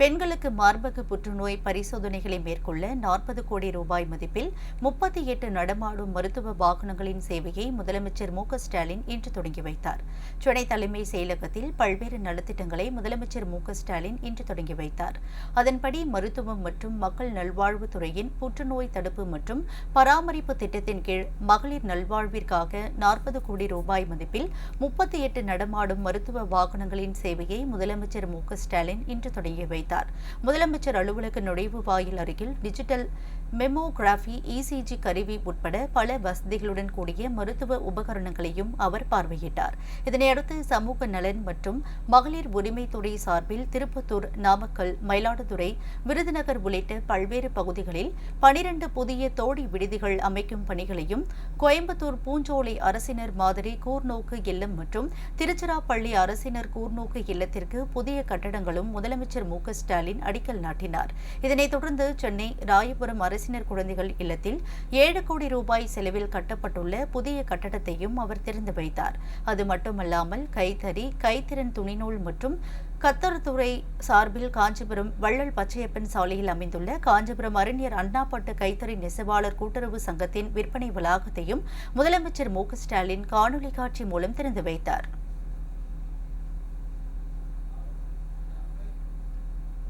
பெண்களுக்கு மார்பக புற்றுநோய் பரிசோதனைகளை மேற்கொள்ள நாற்பது கோடி ரூபாய் மதிப்பில் முப்பத்தி எட்டு நடமாடும் மருத்துவ வாகனங்களின் சேவையை முதலமைச்சர் மு ஸ்டாலின் இன்று தொடங்கி வைத்தார். சென்னை தலைமை செயலகத்தில் பல்வேறு நலத்திட்டங்களை முதலமைச்சர் மு ஸ்டாலின் இன்று தொடங்கி வைத்தார். அதன்படி மருத்துவம் மற்றும் மக்கள் நல்வாழ்வுத்துறையின் புற்றுநோய் தடுப்பு மற்றும் பராமரிப்பு திட்டத்தின் கீழ் மகளிர் நல்வாழ்விற்காக நாற்பது கோடி ரூபாய் மதிப்பில் முப்பத்தி எட்டு நடமாடும் மருத்துவ வாகனங்களின் சேவையை முதலமைச்சர் மு ஸ்டாலின் இன்று தொடங்கி வைத்தார். வைத்தார் முதலமைச்சர் அலுவலக நுழைவு வாயில் அருகில் டிஜிட்டல் மெமோகிராஃபி இசிஜி கருவி உட்பட பல வசதிகளுடன் கூடிய மருத்துவ உபகரணங்களையும் அவர் பார்வையிட்டார். இதனையடுத்து சமூக நலன் மற்றும் மகளிர் உரிமைத்துறை சார்பில் திருப்பத்தூர் நாமக்கல் மயிலாடுதுறை விருதுநகர் உள்ளிட்ட பல்வேறு பகுதிகளில் பனிரண்டு புதிய தோடி விடுதிகள் அமைக்கும் பணிகளையும் கோயம்புத்தூர் பூஞ்சோலை அரசினர் மாதிரி கூர்நோக்கு இல்லம் மற்றும் திருச்சிராப்பள்ளி அரசினர் கூர்நோக்கு இல்லத்திற்கு புதிய கட்டடங்களும் முதலமைச்சர் மு ஸ்டாலின் அடிக்கல் நாட்டினார். இதனைத் தொடர்ந்து சென்னை ராயபுரம் அரசினர் குழந்தைகள் இல்லத்தில் ஏழு கோடி ரூபாய் செலவில் கட்டப்பட்டுள்ள புதிய கட்டடத்தையும் அவர் திறந்து வைத்தார். அது மட்டுமல்லாமல் கைத்தறி கைத்திறன் துணிநூல் மற்றும் கத்தர்துறை சார்பில் காஞ்சிபுரம் வள்ளல் பச்சையப்பன் சாலையில் அமைந்துள்ள காஞ்சிபுரம் அறிஞர் அண்ணாப்பட்டு கைத்தறி நெசவாளர் கூட்டுறவு சங்கத்தின் விற்பனை வளாகத்தையும் முதலமைச்சர் மு க ஸ்டாலின் காணொலி காட்சி மூலம் திறந்து வைத்தார்.